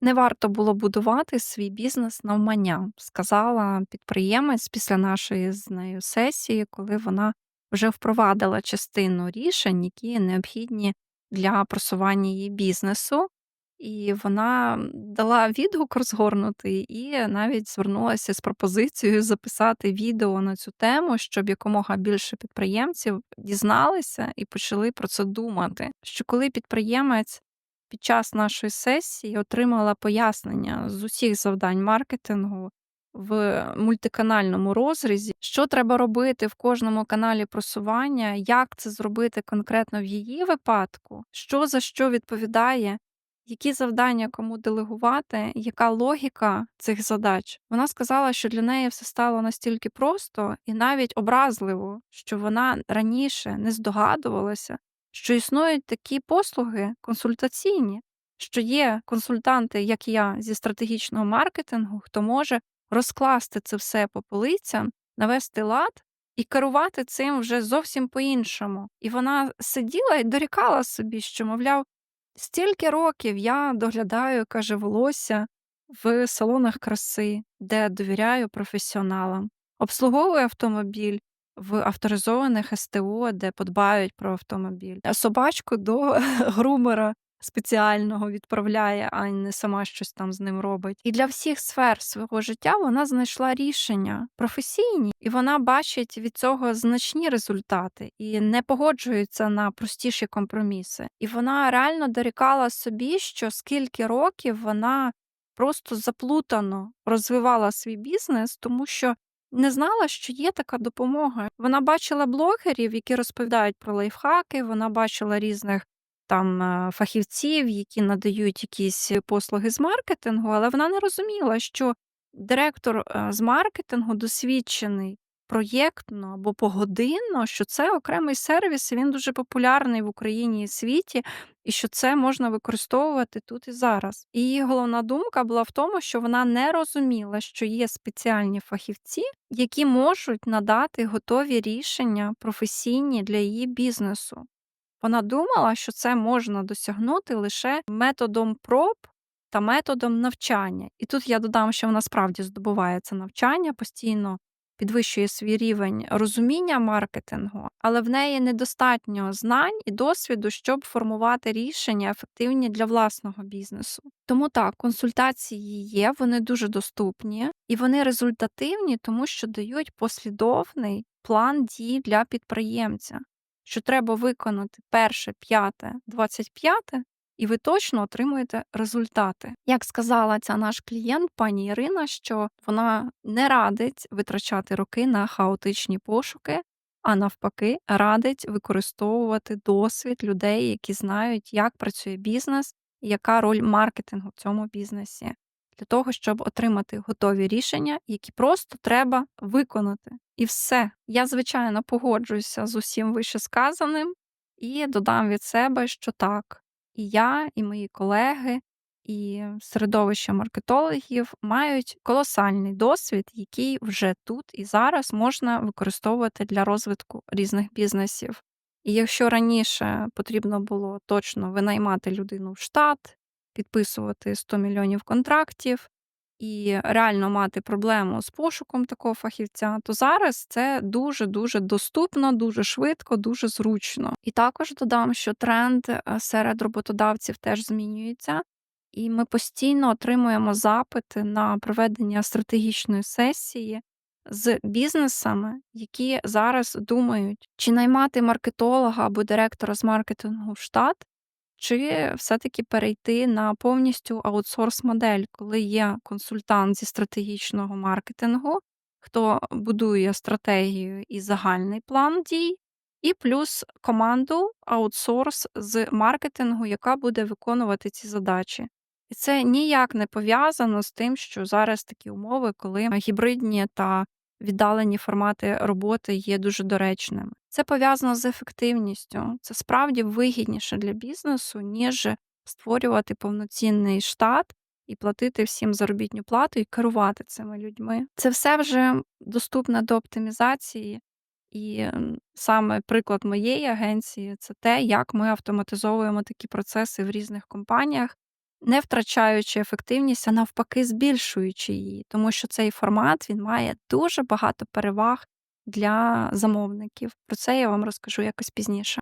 Не варто було будувати свій бізнес навмання, сказала підприємець після нашої з нею сесії, коли вона вже впровадила частину рішень, які необхідні для просування її бізнесу. І вона дала відгук розгорнутий і навіть звернулася з пропозицією записати відео на цю тему, щоб якомога більше підприємців дізналися і почали про це думати. Що коли підприємець під час нашої сесії отримала пояснення з усіх завдань маркетингу в мультиканальному розрізі, що треба робити в кожному каналі просування, як це зробити конкретно в її випадку, що за що відповідає, які завдання кому делегувати, яка логіка цих задач. Вона сказала, що для неї все стало настільки просто і навіть образливо, що вона раніше не здогадувалася, що існують такі послуги консультаційні, що є консультанти, як я, зі стратегічного маркетингу, хто може розкласти це все по полицям, навести лад і керувати цим вже зовсім по-іншому. І вона сиділа і дорікала собі, що, мовляв, стільки років я доглядаю, каже, волосся в салонах краси, де довіряю професіоналам, обслуговую автомобіль в авторизованих СТО, де подбають про автомобіль, а собачку до грумера спеціального відправляє, а не сама щось там з ним робить. І для всіх сфер свого життя вона знайшла рішення професійні, і вона бачить від цього значні результати і не погоджується на простіші компроміси. І вона реально дорікала собі, що скільки років вона просто заплутано розвивала свій бізнес, тому що. Не знала, що є така допомога. Вона бачила блогерів, які розповідають про лайфхаки. Вона бачила різних там е, фахівців, які надають якісь послуги з маркетингу, але вона не розуміла, що директор е, з маркетингу досвідчений проєктно або погодинно, що це окремий сервіс, він дуже популярний в Україні і світі, і що це можна використовувати тут і зараз. Її головна думка була в тому, що вона не розуміла, що є спеціальні фахівці, які можуть надати готові рішення професійні для її бізнесу. Вона думала, що це можна досягнути лише методом проб та методом навчання. І тут я додам, що вона справді здобуває це навчання, постійно підвищує свій рівень розуміння маркетингу, але в неї недостатньо знань і досвіду, щоб формувати рішення ефективні для власного бізнесу. Тому так, консультації є, вони дуже доступні і вони результативні, тому що дають послідовний план дій для підприємця що треба виконати перше, п'яте, двадцять п'яте, і ви точно отримуєте результати. Як сказала ця наш клієнт, пані Ірина, що вона не радить витрачати роки на хаотичні пошуки, а навпаки, радить використовувати досвід людей, які знають, як працює бізнес і яка роль маркетингу в цьому бізнесі для того, щоб отримати готові рішення, які просто треба виконати. І все. Я, звичайно, погоджуюся з усім вищесказаним і додам від себе, що так, і я, і мої колеги, і середовище маркетологів мають колосальний досвід, який вже тут і зараз можна використовувати для розвитку різних бізнесів. І якщо раніше потрібно було точно винаймати людину в штат, підписувати 100 мільйонів контрактів і реально мати проблему з пошуком такого фахівця, то зараз це дуже-дуже доступно, дуже швидко, дуже зручно. І також додам, що тренд е, серед роботодавців теж змінюється. І ми постійно отримуємо запити на проведення стратегічної сесії з бізнесами, які зараз думають, чи наймати маркетолога або директора з маркетингу в штат, чи все-таки перейти на повністю аутсорс-модель, коли є консультант зі стратегічного маркетингу, хто будує стратегію і загальний план дій, і плюс команду аутсорс з маркетингу, яка буде виконувати ці задачі. І це ніяк не пов'язано з тим, що зараз такі умови, коли гібридні та віддалені формати роботи є дуже доречними. Це пов'язано з ефективністю. Це справді вигідніше для бізнесу, ніж створювати повноцінний штат і платити всім заробітну плату і керувати цими людьми. Це все вже доступне до оптимізації. І саме приклад моєї агенції це те, як ми автоматизовуємо такі процеси в різних компаніях, не втрачаючи ефективність, а навпаки, збільшуючи її, тому що цей формат він має дуже багато переваг для замовників. Про це я вам розкажу якось пізніше.